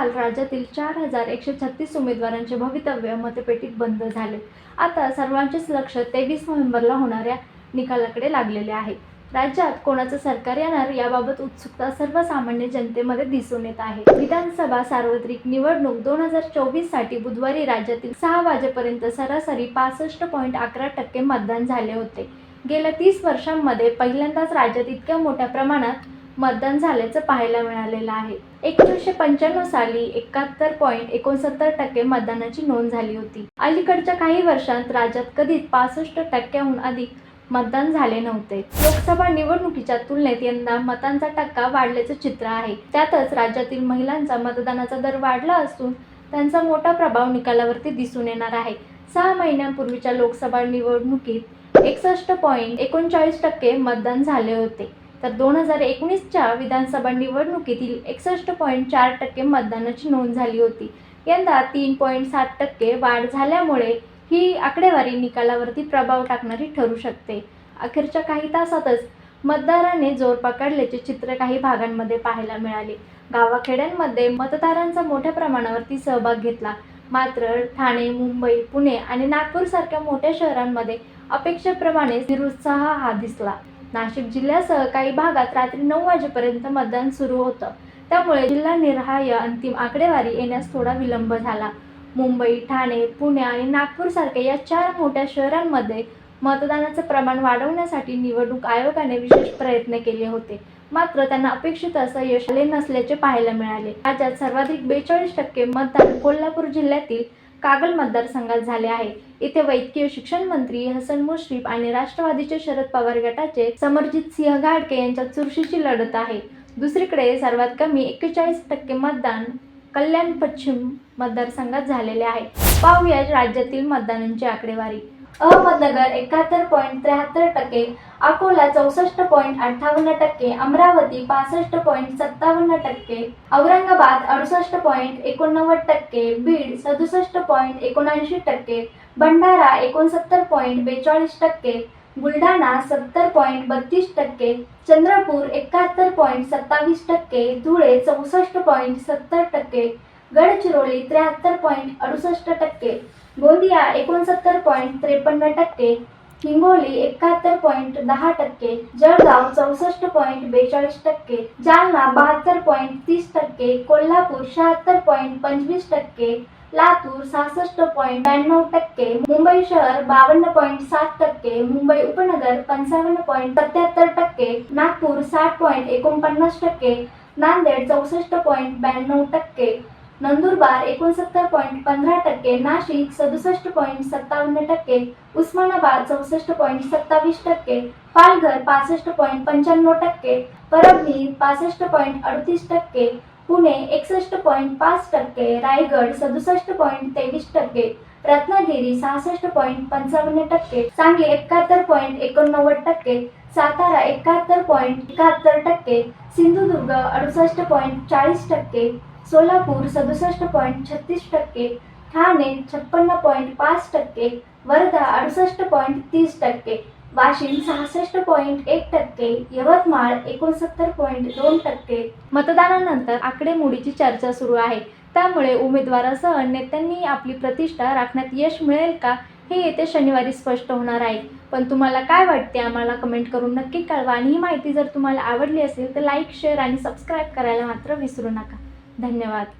काल राज्यातील चार हजार एकशे छत्तीस उमेदवारांचे भवितव्य मतपेटीत बंद झाले. आता सर्वांचेच लक्ष तेवीस नोव्हेंबरला होणाऱ्या निकालाकडे लागलेले आहे. राज्यात कोणाचं सरकार येणार याबाबत उत्सुकता सर्वसामान्य जनतेमध्ये दिसून येत आहे. विधानसभा सार्वत्रिक निवडणूक दोन हजार चोवीससाठी बुधवारी राज्यातील सहा वाजेपर्यंत सरासरी पासष्ट पॉईंट अकरा टक्के मतदान झाले होते. गेल्या तीस वर्षांमध्ये पहिल्यांदाच राज्यात इतक्या मोठ्या प्रमाणात मतदान झाल्याचं पाहायला मिळालेलं आहे. एकोणीसशे पंच्याण्णव साली एकाहत्तर पॉईंट एकोणसत्तर टक्के मतदानाची नोंद झाली होती. अलीकडच्या काही वर्षांत राज्यात कधीच पासष्ट टक्क्याहून अधिक मतदान झाले नव्हते. लोकसभा निवडणुकीच्या तुलनेत यंदा मतांचा टक्का वाढल्याचं चित्र आहे. त्यातच राज्यातील महिलांचा मतदानाचा दर वाढला असून त्यांचा मोठा प्रभाव निकालावरती दिसून येणार आहे. सहा महिन्यांपूर्वीच्या लोकसभा निवडणुकीत एकसष्ट पॉईंट एकोणचाळीस टक्के मतदान झाले होते. तर दोन हजार एकोणीसच्या विधानसभा निवडणुकीतील एकसष्ट पॉईंट चार टक्के मतदानाची नोंद झाली होती. यंदा तीन पॉईंट सात टक्के वाढ झाल्यामुळे ही आकडेवारी निकालावरती प्रभाव टाकणारी ठरू शकते. अखेरच्या काही तासातच मतदाराने जोर पकडल्याचे चित्र काही भागांमध्ये पाहायला मिळाले. गावाखेड्यांमध्ये मतदारांचा मोठ्या प्रमाणावरती सहभाग घेतला. मात्र ठाणे मुंबई पुणे आणि नागपूरसारख्या मोठ्या शहरांमध्ये अपेक्षेप्रमाणे निरुत्साह हा दिसला. नाशिक जिल्ह्यासह काही भागात रात्री नऊ वाजेपर्यंत मतदान सुरू होतं. त्यामुळे जिल्हा निर्हाय अंतिम आकडेवारी येण्यास थोडा विलंब झाला. मुंबई ठाणे पुणे आणि नागपूरसारख्या या चार मोठ्या शहरांमध्ये मतदानाचं प्रमाण वाढवण्यासाठी निवडणूक आयोगाने विशेष प्रयत्न केले होते. मात्र त्यांना अपेक्षित असं यश आले नसल्याचे पाहायला मिळाले. राज्यात सर्वाधिक बेचाळीस टक्के मतदान कोल्हापूर जिल्ह्यातील कागल मतदारसंघात झाले आहे. इथे वैद्यकीय शिक्षण मंत्री हसन मुश्रीफ आणि राष्ट्रवादीचे शरद पवार गटाचे समरजित सिंह घाडके यांच्यात चुरशीची लढत आहे. दुसरीकडे सर्वात कमी एक्केचाळीस टक्के मतदान कल्याण पश्चिम मतदारसंघात झालेले आहे. पाहूया राज्यातील मतदानांची आकडेवारी. अहमदनगर एकाहत्तर पॉईंट त्र्याहत्तर टक्के अकोला चौसष्ट पॉईंट अठ्ठावन्न टक्के अमरावती पासष्ट पॉईंट सत्तावन्न टक्के औरंगाबाद अडुसष्ट पॉईंट एकोणनव्वद टक्के बीड सदुसष्ट पॉईंट एकोणऐंशी टक्के भंडारा एकोणसत्तर पॉईंट बेचाळीस टक्के बुलढाणा सत्तर पॉईंट बत्तीस टक्के चंद्रपूर एकाहत्तर पॉईंट सत्तावीस टक्के धुळे चौसष्ट पॉईंट सत्तर टक्के गडचिरोली त्र्याहत्तर पॉईंट अडुसष्ट टक्के गोंदिया एकोणसत्तर पॉईंट त्रेपन्न टक्के हिंगोली एकाहत्तर पॉईंट दहा टक्के जळगाव चौसष्ट पॉईंट बेचाळीस टक्के जालना बहात्तर पॉईंट तीस टक्के कोल्हापूर शहात्तर पॉईंट पंचवीस टक्के लातूर सहासष्ट पॉईंट ब्याण्णव टक्के मुंबई शहर बावन्न पॉईंट सात टक्के मुंबई उपनगर पंचावन्न पॉईंट सत्याहत्तर टक्के नागपूर साठ पॉईंट एकोणपन्नास टक्के नांदेड चौसष्ट पॉईंट ब्याण्णव टक्के नंदुरबार एकोणसत्तर पॉईंट पंधरा टक्के नाशिक सदुसष्ट पॉईंट सत्तावन्न टक्के उस्मानाबाद चौसष्ट पॉईंट सत्तावीस टक्के पालघर पासष्ट पॉईंट पंच्याण्णव टक्के परभणी पासष्ट पॉईंट अडतीस टक्के पुणे एकसष्ट पॉईंट पाच टक्के रायगड सदुसष्ट पॉईंट तेवीस टक्के रत्नागिरी सहासष्ट पॉईंट पंचावन्न टक्के सांगली एकाहत्तर पॉईंट एकोणनव्वद टक्के सातारा एकाहत्तर पॉईंट एकाहत्तर टक्के सिंधुदुर्ग अडुसष्ट पॉईंट चाळीस टक्के सोलापूर सदुसष्ट पॉईंट छत्तीस टक्के ठाणे छप्पन्न पॉईंट पाच टक्के वर्धा अडुसष्ट पॉईंट तीस टक्के वाशिम सहासष्ट पॉईंट एक टक्के यवतमाळ एकोणसत्तर पॉईंट दोन टक्के. मतदानानंतर आकडेमोडीची चर्चा सुरू आहे. त्यामुळे उमेदवारासह नेत्यांनी आपली प्रतिष्ठा राखण्यात यश मिळेल का हे येत्या शनिवारी स्पष्ट होणार आहे. पण तुम्हाला काय वाटते आम्हाला कमेंट करून नक्की कळवा आणि ही माहिती जर तुम्हाला आवडली असेल तर लाईक शेअर आणि सबस्क्राईब करायला मात्र विसरू नका. धन्यवाद.